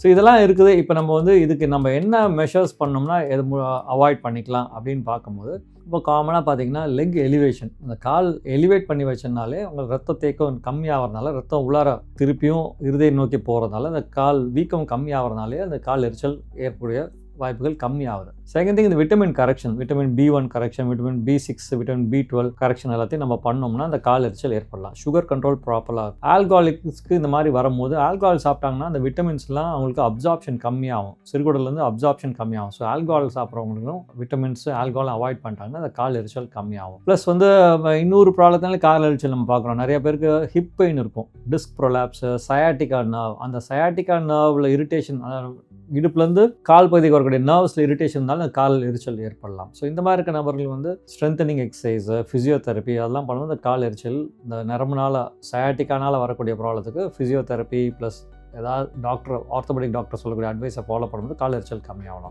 So இதெல்லாம் இருக்குது. இப்போ நம்ம வந்து இதுக்கு நம்ம என்ன மெஷர்ஸ் பண்ணோம்னா எது அவாய்ட் பண்ணிக்கலாம் அப்படின்னு பார்க்கும்போது இப்போ காமனாக பார்த்தீங்கன்னா லெக் எலிவேஷன் அந்த கால் எலிவேட் பண்ணி வச்சனாலே உங்களுக்கு ரத்த தேக்கம் கம்மியாகிறதுனால ரத்தம் உள்ளார திருப்பியும் இருதயம் நோக்கி போகிறதுனால அந்த கால் வீக்கம் கம்மியாகிறதுனாலே அந்த கால் எரிச்சல் ஏற்படைய வாய்ப்புகள் கம்மியாகுது. செகண்ட் திங் இந்த vitamin correction vitamin B one correction vitamin B six vitamin B twelve correction எல்லாத்தையும் நம்ம பண்ணோம்னா அந்த கால் எரிச்சல் ஏற்படலாம். சுகர் கண்ட்ரோல் ப்ராப்பராக ஆல்கஹாலிக்ஸ்க்கு இந்த மாதிரி வரும்போது ஆல்கஹால் சாப்பிட்டாங்கன்னா அந்த விட்டமின்ஸ்லாம் அவங்களுக்கு அப்சார்ப்ஷன் கம்மியாகும். சிறுகுடலேருந்து அப்சார்ப்ஷன் கம்மியாகும். ஸோ ஆல்கஹால் சாப்பிட்றவங்களுக்கும் விட்டமின்ஸ் ஆல்கஹால் அவாய்ட் பண்ணிட்டாங்கன்னா அந்த கால் எரிச்சல் கம்மியாகும். ப்ளஸ் வந்து இன்னொரு ப்ராப்ளத்தினால கால் எரிச்சல் நம்ம பார்க்குறோம். நிறைய பேருக்கு ஹிப் பெயின் இருக்கும். டிஸ்க் ப்ரொலாப்ஸ் சயாட்டிகா நர்வ் அந்த சயாட்டிகா நர்வில் இரிட்டேஷன் இடுப்புலேருந்து கால் பகுதிக்கு வரக்கூடிய நர்வ்ஸில் இரிட்டேஷன் இருந்தாலும் அந்த கால் எரிச்சல் ஏற்படலாம். ஸோ இந்த மாதிரி இருக்க நபர்கள் வந்து ஸ்ட்ரென்தனிங் எக்ஸசைஸ் ஃபிசியோதெரப்பி அதெல்லாம் பண்ணும்போது இந்த கால் எரிச்சல் இந்த நரம்புனால சயாட்டிக்கானால வரக்கூடிய ப்ராப்ளத்துக்கு ஃபிசியோதெரப்பி ப்ளஸ் ஏதாவது டாக்டர் ஆர்த்தோபெடிக் டாக்டர் சொல்லக்கூடிய அட்வைஸை ஃபாலோ பண்ணும்போது கால் எரிச்சல் கம்மியாகலாம்